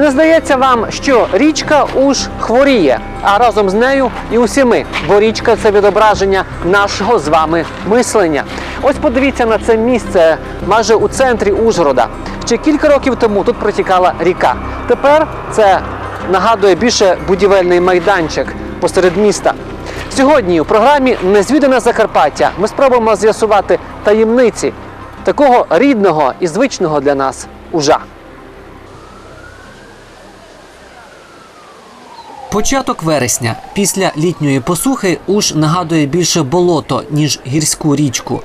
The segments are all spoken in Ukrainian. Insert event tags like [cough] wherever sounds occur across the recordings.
Не здається вам, що річка Уж хворіє, а разом з нею і усі ми, бо річка це відображення нашого з вами мислення. Ось подивіться на це місце майже у центрі Ужгорода. Ще кілька років тому тут протікала ріка. Тепер це нагадує більше будівельний майданчик посеред міста. Сьогодні у програмі Незвідане Закарпаття ми спробуємо з'ясувати таємниці такого рідного і звичного для нас ужа. Початок вересня. Після літньої посухи уж нагадує більше болото, ніж гірську річку.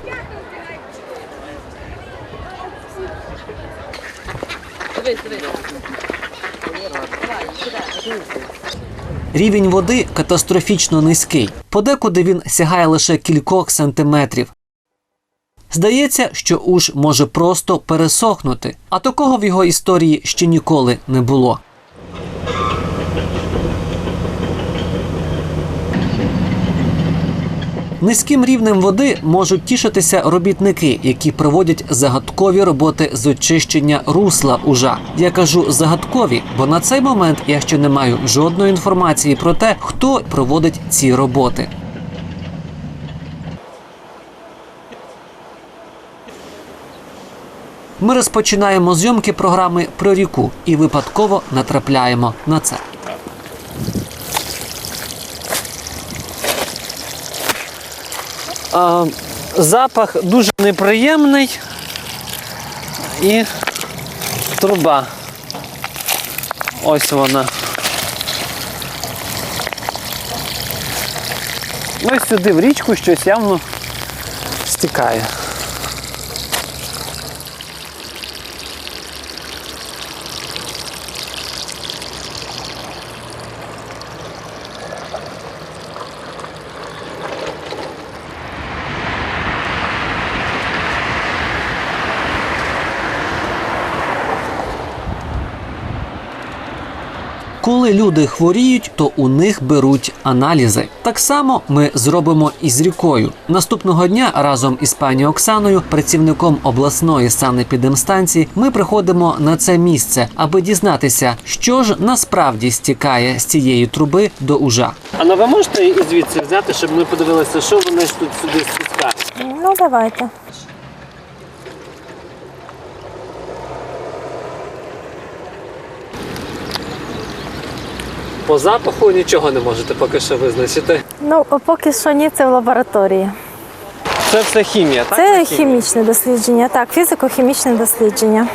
Рівень води катастрофічно низький. Подекуди він сягає лише кількох сантиметрів. Здається, що уж може просто пересохнути, а такого в його історії ще ніколи не було. Низьким рівнем води можуть тішитися робітники, які проводять загадкові роботи з очищення русла ужа. Я кажу загадкові, бо на цей момент я ще не маю жодної інформації про те, хто проводить ці роботи. Ми розпочинаємо зйомки програми про ріку і випадково натрапляємо на це. Запах дуже неприємний і труба. Ось вона. Ось сюди в річку щось явно стікає. Коли люди хворіють, то у них беруть аналізи. Так само ми зробимо і з рікою. Наступного дня разом із пані Оксаною, працівником обласної санепідемстанції, ми приходимо на це місце, аби дізнатися, що ж насправді стікає з цієї труби до ужа. А ну ви можете і звідси взяти, щоб ми подивилися, що вони тут сюди стікають? Ну, давайте. По запаху нічого не можете поки що визначити. Ну, поки що ні, це в лабораторії. Це все хімія, так? Це хімічне дослідження, так, фізико-хімічне дослідження.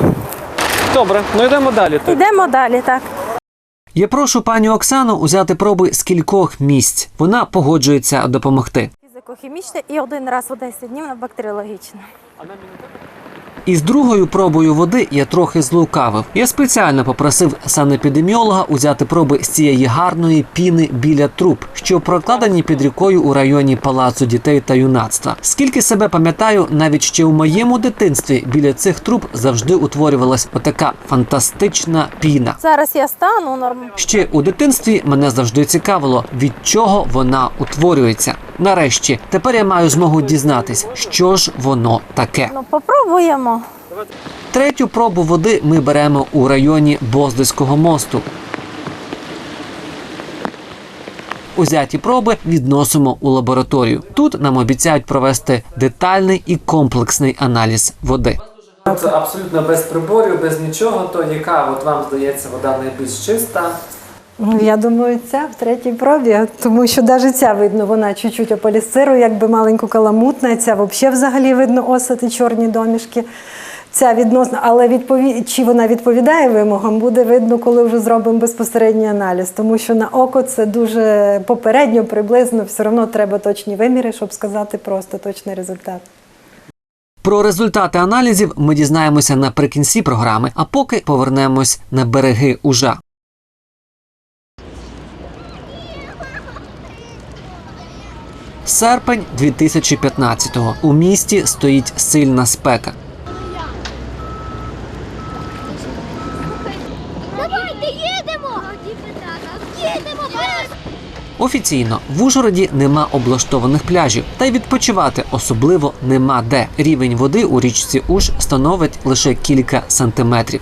Добре, ну йдемо далі. Йдемо далі, так. Я прошу пані Оксану узяти проби з кількох місць. Вона погоджується допомогти. Фізико-хімічне і один раз у 10 днів на бактеріологічне. Із другою пробою води я трохи злукавив. Я спеціально попросив санепідеміолога узяти проби з цієї гарної піни біля труб, що прокладені під рікою у районі палацу дітей та юнацтва. Скільки себе пам'ятаю, навіть ще у моєму дитинстві біля цих труб завжди утворювалась отака фантастична піна. Зараз я стану норм. Ще у дитинстві мене завжди цікавило, від чого вона утворюється. Нарешті, тепер я маю змогу дізнатись, що ж воно таке. Ну, попробуємо. Третю пробу води ми беремо у районі Боздиського мосту. Узяті проби відносимо у лабораторію. Тут нам обіцяють провести детальний і комплексний аналіз води. Це абсолютно без приборів, без нічого. То яка от вам здається вода найбільш чиста? Ну, я думаю, ця в третій пробі, тому що навіть ця видно, вона чуть-чуть ополісциру, якби маленько каламутна, ця взагалі взагалі видно осати, чорні домішки. Ця відносно, але відпові... чи вона відповідає вимогам, буде видно, коли вже зробимо безпосередній аналіз. Тому що на око це дуже попередньо, приблизно, все одно треба точні виміри, щоб сказати просто точний результат. Про результати аналізів ми дізнаємося наприкінці програми, а поки повернемось на береги Ужа. Серпень 2015-го. У місті стоїть сильна спека. Давайте їдемо! Їдемо! Офіційно в Ужгороді нема облаштованих пляжів, та й відпочивати особливо нема де. Рівень води у річці Уж становить лише кілька сантиметрів.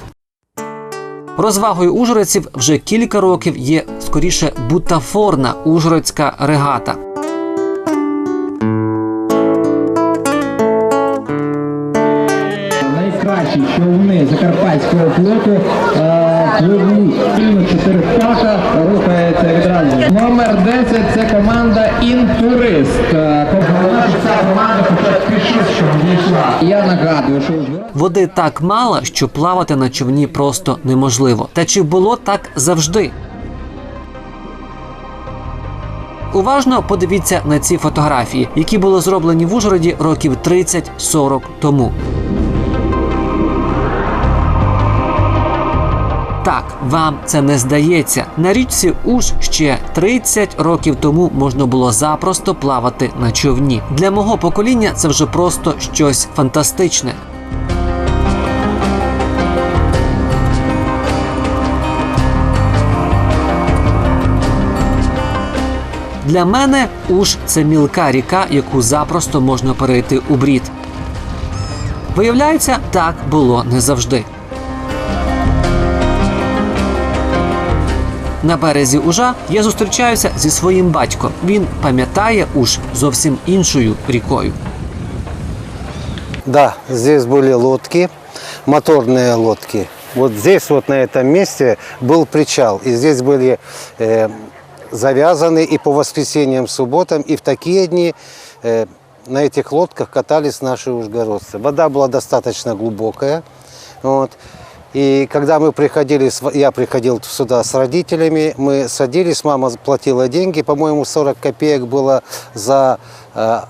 Розвагою ужгородців вже кілька років є скоріше бутафорна ужгородська регата. Човни Закарпатського флоту пливуть спільно чотири птаха, рухається відразу. Номер 10 це команда Інтурист. Е. Я нагадую, що Води так мало, що плавати на човні просто неможливо. Та чи було так завжди? Уважно подивіться на ці фотографії, які були зроблені в Ужгороді років 30-40 тому. Так, вам це не здається. На річці Уж ще 30 років тому можна було запросто плавати на човні. Для мого покоління це вже просто щось фантастичне. Для мене Уж це мілка ріка, яку запросто можна перейти у брід. Виявляється, так було не завжди. На березі Ужа я зустрічаюся зі своїм батьком. Він пам'ятає Уж зовсім іншою рікою. Да, здесь были лодки, моторные лодки. Вот здесь вот на этом месте был причал. И здесь были э, завязаны и по воскресеньям, субботам, и в такие дни э, на этих лодках катались наши ужгородцы. Вода была достаточно глубокая. Вот. И когда мы приходили, с- я приходил сюда с родителями, мы садились, мама платила деньги, по-моему, 40 копеек было за э,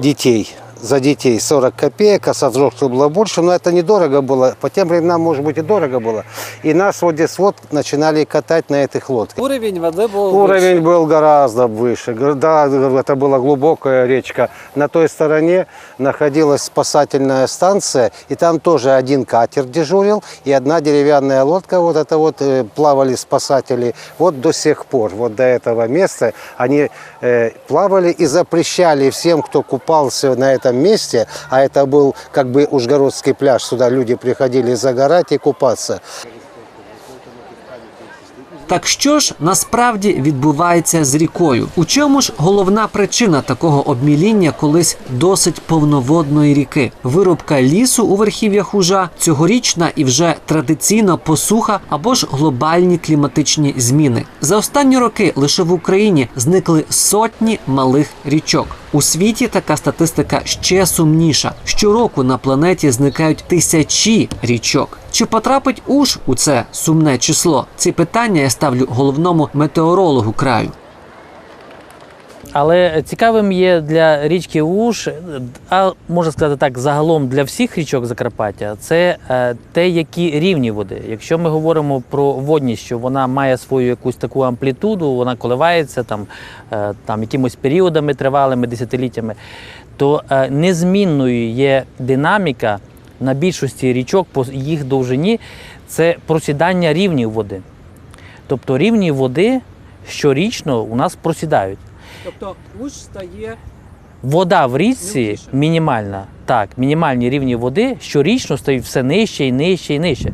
детей. За детей 40 копеек, а со взрослых было больше, но это недорого было. По тем временам, может быть, и дорого было. И нас вот здесь вот начинали катать на этих лодках. Уровень води був Уровень был гораздо выше. Да, это была глубокая речка. На той стороне находилась спасательная станция, и там тоже один катер дежурил, и одна деревянная лодка, вот это вот э, плавали спасатели. Вот до сих пор, вот до этого места они э, плавали и запрещали всем, кто купался на этом месте, а это был как бы Ужгородский пляж, сюда люди приходили загорать и купаться. Так що ж насправді відбувається з рікою? У чому ж головна причина такого обміління колись досить повноводної ріки? Вирубка лісу у верхів'ях Ужа, цьогорічна і вже традиційна посуха або ж глобальні кліматичні зміни. За останні роки лише в Україні зникли сотні малих річок. У світі така статистика ще сумніша. Щороку на планеті зникають тисячі річок. Чи потрапить уж у це сумне число? Ці питання я ставлю головному метеорологу краю. Але цікавим є для річки Уж, а можна сказати так, загалом для всіх річок Закарпаття, це е, те, які рівні води. Якщо ми говоримо про водність, що вона має свою якусь таку амплітуду, вона коливається там, е, там якимось періодами тривалими, десятиліттями, то е, незмінною є динаміка на більшості річок по їх довжині це просідання рівнів води. Тобто рівні води щорічно у нас просідають. Тобто уж стає Вода в річці мінімальна. Так, мінімальні рівні води щорічно стають все нижче і нижче і нижче.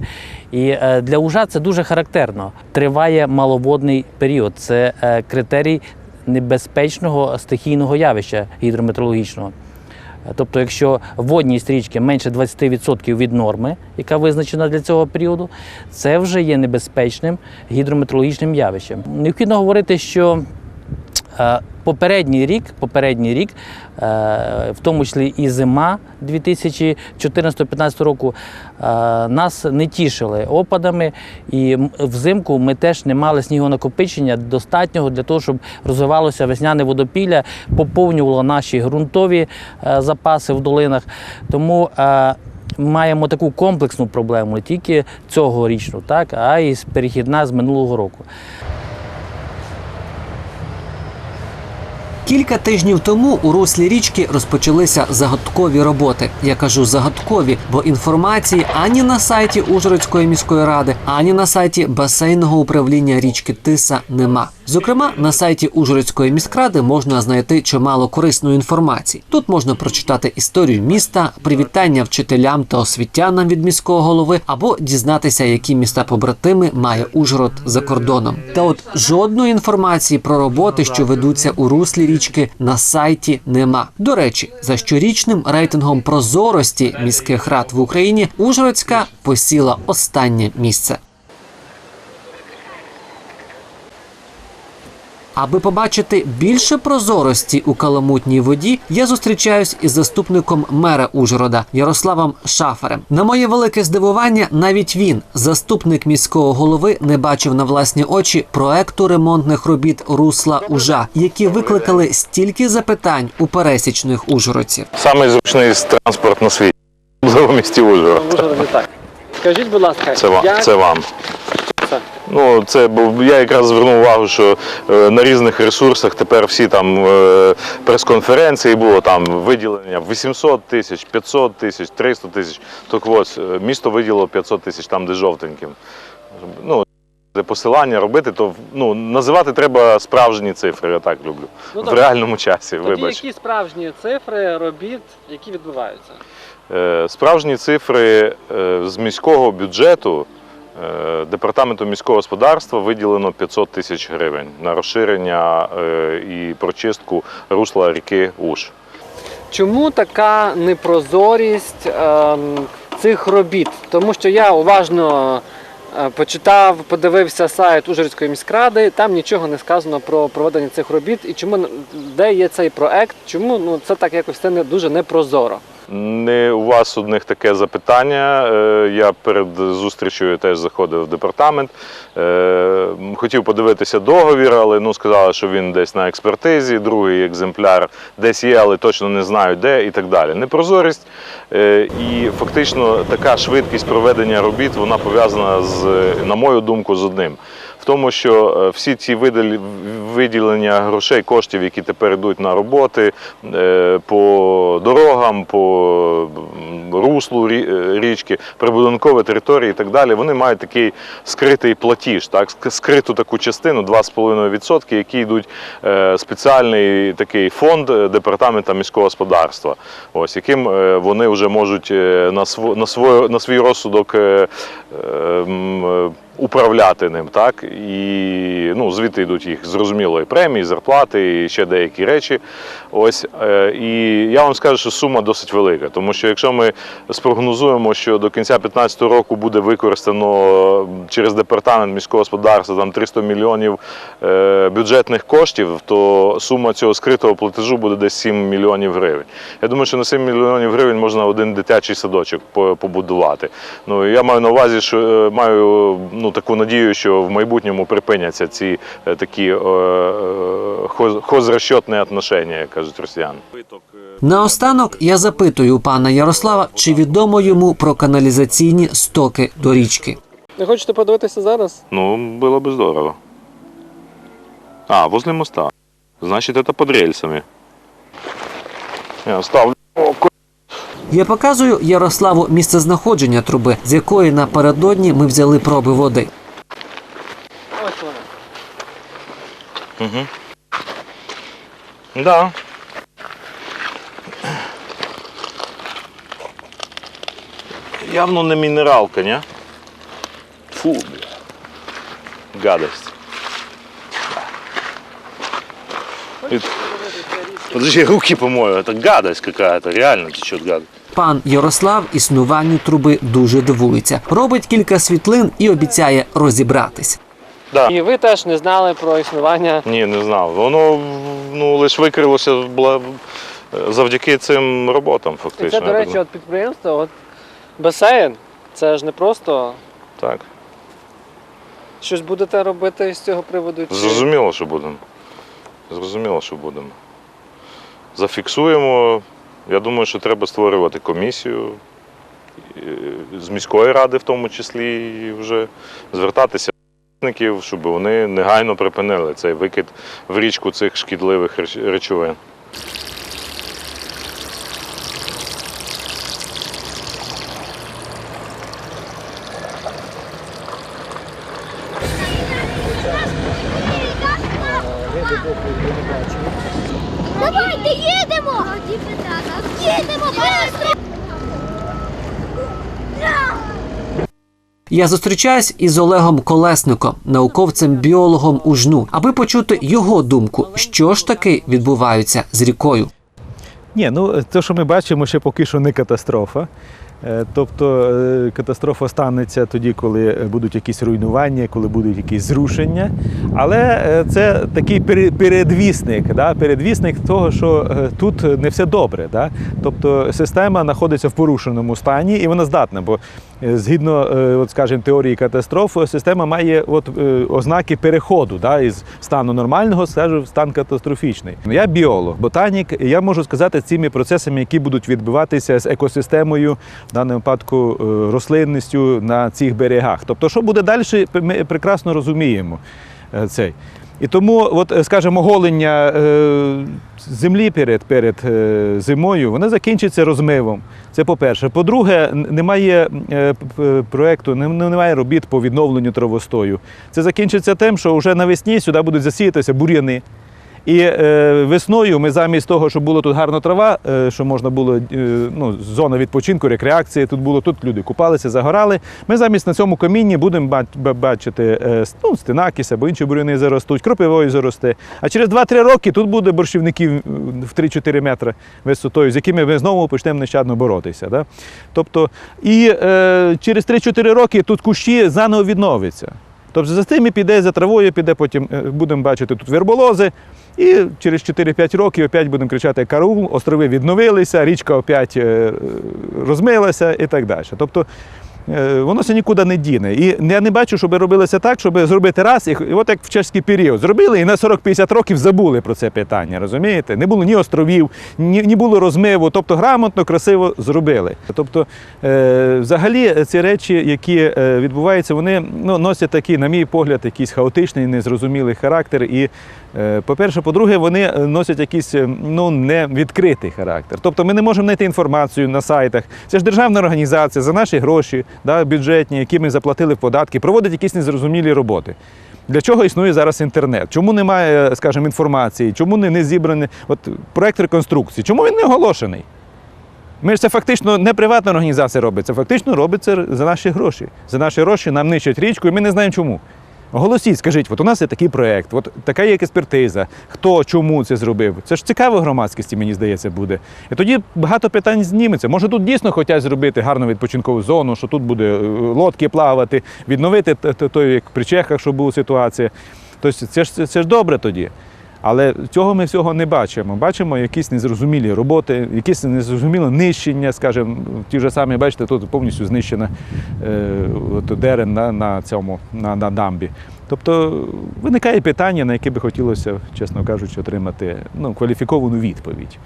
І е, для ужа це дуже характерно. Триває маловодний період. Це е, критерій небезпечного стихійного явища гідрометеорологічного. Е, Тобто, якщо водність річки менше 20% від норми, яка визначена для цього періоду, це вже є небезпечним гідрометеорологічним явищем. Необхідно говорити, що Е, Попередній рік, попередній рік, е, в тому числі і зима 2014-2015 року, е, нас не тішили опадами, і взимку ми теж не мали снігонакопичення достатнього для того, щоб розвивалося весняне водопілля, поповнювало наші ґрунтові е, запаси в долинах. Тому маємо таку комплексну проблему не тільки цьогорічну, так, а й перехідна з минулого року. Кілька тижнів тому у руслі річки розпочалися загадкові роботи. Я кажу загадкові, бо інформації ані на сайті Ужгородської міської ради, ані на сайті басейного управління річки Тиса нема. Зокрема, на сайті Ужгородської міськради можна знайти чимало корисної інформації. Тут можна прочитати історію міста, привітання вчителям та освітянам від міського голови, або дізнатися, які міста побратими має Ужгород за кордоном. Та от жодної інформації про роботи, що ведуться у руслі річки, на сайті нема. До речі, за щорічним рейтингом прозорості міських рад в Україні Ужгородська посіла останнє місце. Аби побачити більше прозорості у каламутній воді, я зустрічаюсь із заступником мера Ужгорода Ярославом Шафарем. На моє велике здивування, навіть він, заступник міського голови, не бачив на власні очі проекту ремонтних робіт русла Ужа, які викликали стільки запитань у пересічних ужгородців. Самий зручний транспорт на світі. [laughs] В місті Ужгород. Так. Скажіть, будь ласка, Це вам. Це вам. Ну, це бо я якраз звернув увагу, що е, на різних ресурсах тепер всі там е, прес-конференції було там виділення 800 тисяч, 500 тисяч, 300 тисяч. Так ось е, місто виділило 500 тисяч там, де жовтеньким. Ну, де посилання робити, то ну, називати треба справжні цифри, я так люблю. Ну, в добре. реальному часі, вибач. які справжні цифри робіт, які відбуваються? Е, Справжні цифри е, з міського бюджету департаменту міського господарства виділено 500 тисяч гривень на розширення е, і прочистку русла ріки Уж. Чому така непрозорість ем, цих робіт? Тому що я уважно е, почитав, подивився сайт Ужгородської міськради, там нічого не сказано про проведення цих робіт і чому де є цей проект, чому ну це так якось це не дуже непрозоро. Не у вас одних таке запитання. Е, Я перед зустрічю теж заходив в департамент. Е, Хотів подивитися договір, але ну сказали, що він десь на експертизі. Другий екземпляр десь є, але точно не знаю де і так далі. Непрозорість е, і фактично така швидкість проведення робіт вона пов'язана з, на мою думку, з одним. В тому, що е, всі ці виділення грошей, коштів, які тепер йдуть на роботи е, по дорогам, по руслу е, річки, прибудинкові території і так далі, вони мають такий скритий платіж, так, скриту таку частину 2,5%, які йдуть спеціальний такий фонд департамента міського господарства, ось яким вони вже можуть на сво- на свій розсудок управляти ним, так і ну звідти йдуть їх зрозуміло і премії, зарплати, і ще деякі речі. Ось е, і я вам скажу, що сума досить велика, тому що якщо ми спрогнозуємо, що до кінця 2015 року буде використано через департамент міського господарства там 300 мільйонів е, бюджетних коштів, то сума цього скритого платежу буде десь 7 мільйонів гривень. Я думаю, що на 7 мільйонів гривень можна один дитячий садочок побудувати. Ну я маю на увазі, що е, маю ну таку надію, що в майбутньому припиняться ці е, такі е, е, хоз- хозрасчетні отношення, як кажуть росіяни. Наостанок я запитую у пана Ярослава, чи відомо йому про каналізаційні стоки до річки. Не хочете подивитися зараз? Ну, было бы здорово. А, возле моста. Значит, это под рельсами. Я ставлю. О, ко- я показую Ярославу місцезнаходження труби, з якої напередодні ми взяли проби води. Ось вона. Да. Явно не мінералка, не? Фу, бля. Гадость. Подожди, руки помою. Это гадость какая-то, реально течет гадость. Пан Ярослав існуванню труби дуже дивується. Робить кілька світлин і обіцяє розібратись. Да. І ви теж не знали про існування. Ні, не знав. Воно ну, лише викрилося бла- завдяки цим роботам, І фактично. це, до я так речі, от підприємство, от басейн. Це ж не просто Так. щось будете робити з цього приводу. чи- Зрозуміло, що будемо. Зрозуміло, що будемо. Зафіксуємо. Я думаю, що треба створювати комісію е, з міської ради, в тому числі, і вже звертатися до щоб вони негайно припинили цей викид в річку цих шкідливих речовин. Газ, Давайте їдемо! Їдемо, быстро! Я зустрічаюсь із Олегом Колесником, науковцем-біологом у жну, аби почути його думку, що ж таки відбувається з рікою. Ні, ну те, що ми бачимо, ще поки що не катастрофа. Е, Тобто е, катастрофа станеться тоді, коли будуть якісь руйнування, коли будуть якісь зрушення. Але е, це такий передвісник, да? передвісник того, що е, тут не все добре. Да? Тобто система знаходиться в порушеному стані і вона здатна, бо е, згідно, е, от, скажімо, теорії катастроф, система має от, е, ознаки переходу да? із стану нормального скажу, в стан катастрофічний. Я біолог, ботанік, я можу сказати цими процесами, які будуть відбуватися з екосистемою, в даному випадку е, рослинністю на цих берегах. Тобто, що буде далі, ми прекрасно розуміємо е, цей. І тому, от, е, скажімо, голення землі перед, перед зимою, воно закінчиться розмивом. Це по-перше. По-друге, немає п- п- проекту, нем- немає робіт по відновленню травостою. Це закінчиться тим, що вже навесні сюди будуть засіятися бур'яни. І е, весною ми замість того, щоб було тут гарна трава, е, що можна було е, ну, зона відпочинку, рекреації, тут було тут люди купалися, загорали. Ми замість на цьому камінні будемо бачити е, ну, стинакіс або інші буряни заростуть, кропивою заросте. А через 2-3 роки тут буде борщівників в 3-4 метри висотою, з якими ми знову почнемо нещадно боротися. Да? Тобто, і е, через 3-4 роки тут кущі заново відновляться. Тобто за тими піде, за травою піде, потім е, будемо бачити тут верболози, і через 4-5 років опять будемо кричати караул, острови відновилися, річка опять е, розмилася і так далі. Тобто е, воно це нікуди не діне. І я не бачу, щоб робилося так, щоб зробити раз, і, от як в чеський період зробили, і на 40-50 років забули про це питання. Розумієте? Не було ні островів, ні, ні було розмиву, тобто грамотно, красиво зробили. Тобто, е, взагалі, ці речі, які відбуваються, вони ну, носять такий, на мій погляд, якийсь хаотичний, незрозумілий характер. І, по-перше, по-друге, вони е, носять якийсь е, ну, невідкритий характер. Тобто ми не можемо знайти інформацію на сайтах. Це ж державна організація за наші гроші, да, бюджетні, які ми заплатили в податки, проводить якісь незрозумілі роботи. Для чого існує зараз інтернет? Чому немає, скажімо, інформації? Чому не, не зібраний от, проект реконструкції? Чому він не оголошений? Ми ж це фактично не приватна організація робить, це фактично робиться за наші гроші. За наші гроші нам нищать річку, і ми не знаємо чому. Оголосіть, скажіть, от у нас є такий проєкт, от така є експертиза, хто чому це зробив. Це ж цікаво громадськості, мені здається, буде. І тоді багато питань зніметься. Може, тут дійсно хочуть зробити гарну відпочинкову зону, що тут буде е, лодки плавати, відновити той, як при Чехах, що була ситуація. Тобто це ж, це ж добре тоді. Але цього ми всього не бачимо. Бачимо якісь незрозумілі роботи, якісь незрозуміле нищення, скажімо, ті ж самі, бачите, тут повністю знищена е, дерен на, на цьому на, на дамбі. Тобто виникає питання, на яке би хотілося, чесно кажучи, отримати ну, кваліфіковану відповідь.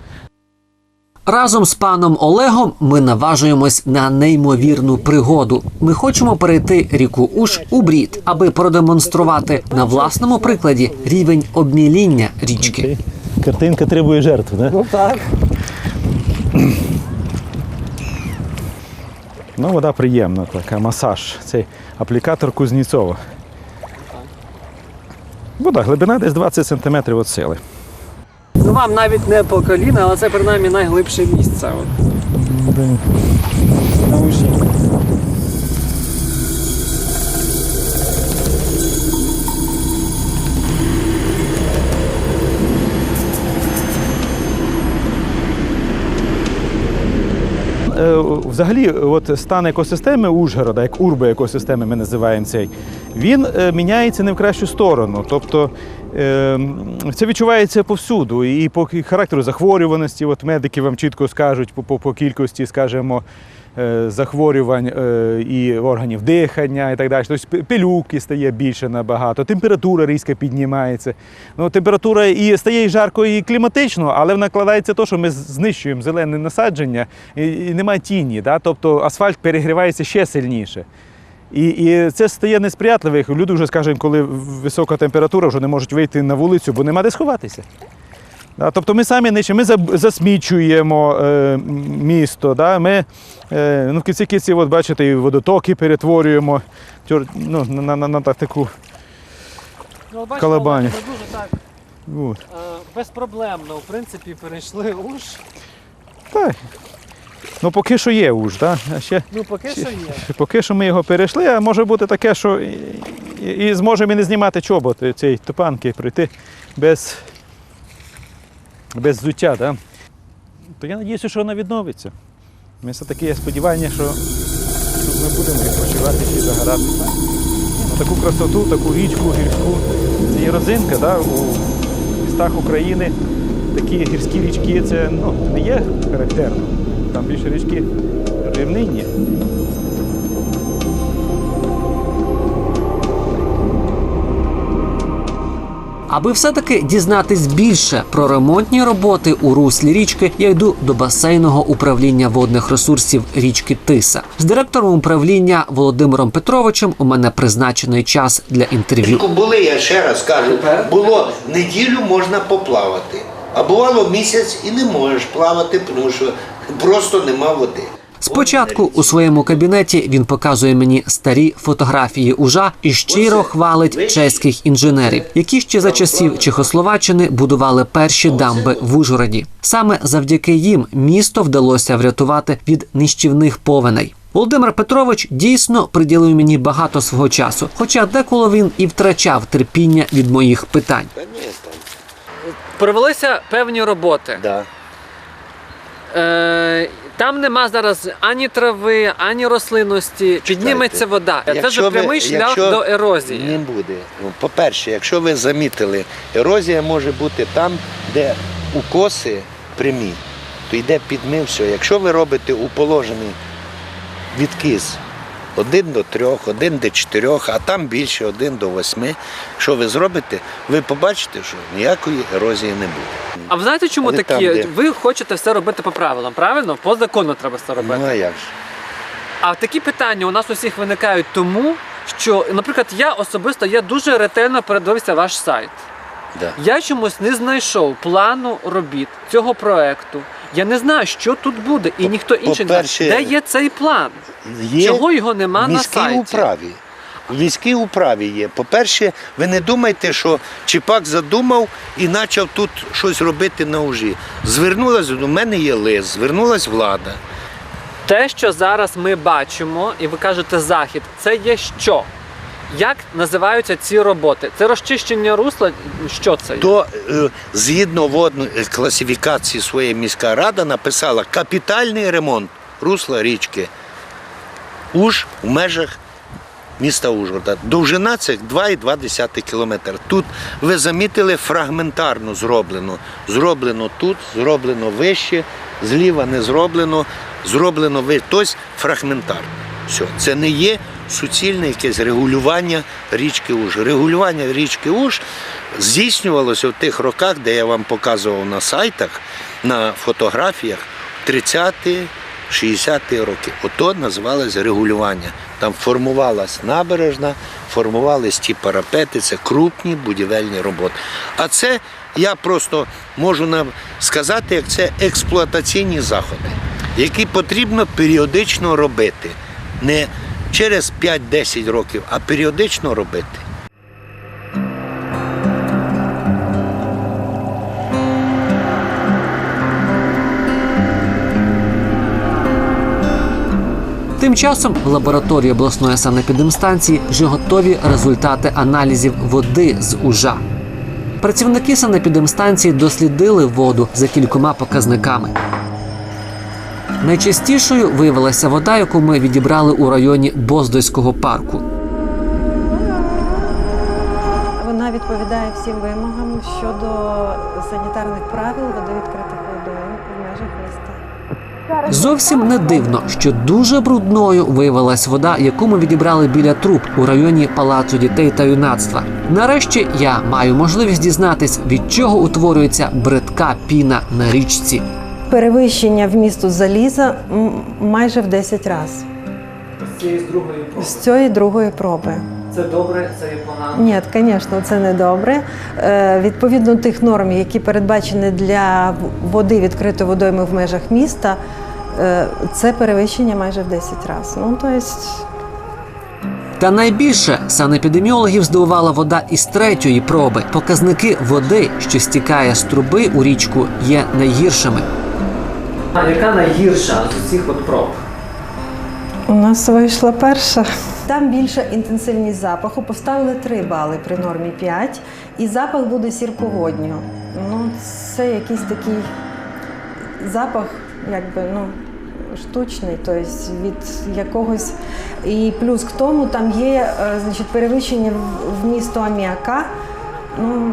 Разом з паном Олегом ми наважуємось на неймовірну пригоду. Ми хочемо перейти ріку Уж у брід, аби продемонструвати на власному прикладі рівень обміління річки. Картинка требує жертв, не? Ну так. Ну, вода приємна, така масаж. Цей аплікатор Кузнєцова. Вода, глибина десь 20 см від сили. Ну вам навіть не по коліна, але це принаймні найглибше місце. От. Е, Взагалі, от стан екосистеми Ужгорода, як урбоекосистеми ми називаємо цей, він е, міняється не в кращу сторону. Тобто це відчувається повсюду. І по характеру захворюваності, от медики вам чітко скажуть по, по, по кількості, скажімо, е, захворювань е, і органів дихання і так далі. Тобто пилюки стає більше набагато, температура різко піднімається. Ну, температура і стає і жарко, і кліматично, але накладається те, що ми знищуємо зелене насадження і, і немає тіні. Да? Тобто асфальт перегрівається ще сильніше. І, і це стає несприятливо. Люди вже, скажімо, коли висока температура, вже не можуть вийти на вулицю, бо нема де сховатися. Да, тобто ми самі нищимо, ми засмічуємо е, місто. Да, ми е, ну, в кінці кінці, от бачите, і водотоки перетворюємо тюр- ну, на, на, на, на таку колебання. От. Безпроблемно, в принципі, перейшли уж. Так. Ну, поки що є уж, так? А ще, Ну, поки що є. [laughs] поки що ми його перейшли, а може бути таке, що і, і, і зможемо і не знімати чоботи цієї топанки, пройти без, без взуття. Так? То я сподіваюся, що вона відновиться. Ми все-таки є сподівання, що тут ми будемо відпочивати чи загорати. Ну, таку красоту, таку річку гірську. Це є родзинка да, у містах України. Такі гірські річки це ну, не є характерно. Там більше річки рівнинні. Аби все-таки дізнатись більше про ремонтні роботи у руслі річки, я йду до басейного управління водних ресурсів річки Тиса. З директором управління Володимиром Петровичем у мене призначений час для інтерв'ю. Були, я ще раз кажу, було неділю можна поплавати. А бувало місяць і не можеш плавати, тому що просто нема води. Спочатку у своєму кабінеті він показує мені старі фотографії ужа і щиро хвалить чеських інженерів, які ще за часів Чехословаччини будували перші дамби в Ужгороді. Саме завдяки їм місто вдалося врятувати від нищівних повеней. Володимир Петрович дійсно приділив мені багато свого часу, хоча деколи він і втрачав терпіння від моїх питань. Провелися певні роботи. Да. Е, там нема зараз ані трави, ані рослинності. Підніметься вода. Це ж ви- прямий шлях до ерозії. Не буде. Ну, По-перше, якщо ви замітили, ерозія може бути там, де укоси прямі, то йде підмив все. Якщо ви робите уположений відкис один до трьох, один до чотирьох, а там більше один до восьми, що ви зробите, ви побачите, що ніякої ерозії не буде. А ви знаєте, чому Але такі? там, де- Ви хочете все робити по правилам, правильно? По закону треба все робити. Ну а як же? А такі питання у нас усіх виникають тому, що, наприклад, я особисто я дуже ретельно передивився ваш сайт. Да. Я чомусь не знайшов плану робіт цього проекту. Я не знаю, що тут буде, і ніхто інший не знає, де є цей план. Є Чого його нема на сайті? управі. В міській управі є. По-перше, ви не думайте, що Чіпак задумав і почав тут щось робити на ужі. Звернулась, у мене є лист, звернулась влада. Те, що зараз ми бачимо, і ви кажете захід, це є що? Як називаються ці роботи? Це розчищення русла? Що це? То е, згідно водної класифікації своєї міська рада написала капітальний ремонт русла річки Уж в межах міста Ужгорода. Довжина це 2,2 кілометр. Тут ви замітили фрагментарно зроблено. Зроблено тут, зроблено вище, зліва не зроблено, зроблено вище. Тобто фрагментарно. Все. Це не є суцільне якесь регулювання річки Уж. Регулювання річки Уж здійснювалося в тих роках, де я вам показував на сайтах, на фотографіях 30-ті, 60-ті роки. Ото називалось регулювання. Там формувалась набережна, формувались ті парапети, це крупні будівельні роботи. А це я просто можу нам сказати, як це експлуатаційні заходи, які потрібно періодично робити. Не через 5-10 років, а періодично робити. Тим часом лабораторії обласної санепідемстанції вже готові результати аналізів води з ужа. Працівники санепідемстанції дослідили воду за кількома показниками. Найчастішою виявилася вода, яку ми відібрали у районі Боздойського парку. Вона відповідає всім вимогам щодо санітарних правил води відкритих водойм в межах міста. Зовсім не дивно, що дуже брудною виявилась вода, яку ми відібрали біля труб у районі Палацу дітей та юнацтва. Нарешті я маю можливість дізнатись, від чого утворюється бридка піна на річці. Перевищення вмісту заліза майже в 10 разів. З цієї другої проби. Це добре, це є погано. Ні, звісно, це не добре. Е, Відповідно тих норм, які передбачені для води відкритої водойми в межах міста, е, це перевищення майже в 10 разів. Ну, тобто, Та найбільше санепідеміологів здивувала вода із третьої проби. Показники води, що стікає з труби у річку, є найгіршими. А яка найгірша з усіх от проб? У нас вийшла перша. Там більша інтенсивність запаху. Поставили 3 бали при нормі 5. І запах буде сірководнього. Ну, це якийсь такий запах, якби, ну, штучний, тобто від якогось. І плюс к тому там є е, значить, перевищення в- вмісту аміака. Ну,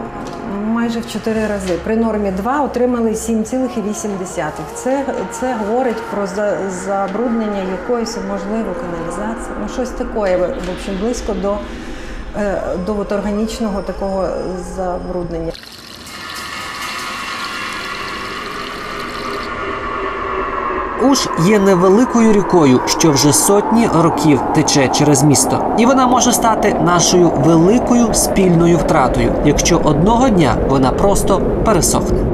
майже в 4 рази. При нормі 2 отримали 7,8. Це, це говорить про забруднення якоїсь, можливо, каналізації. Ну, щось таке, в общем, близько до, е, до от органічного такого забруднення. Уж є невеликою рікою, що вже сотні років тече через місто, і вона може стати нашою великою спільною втратою, якщо одного дня вона просто пересохне.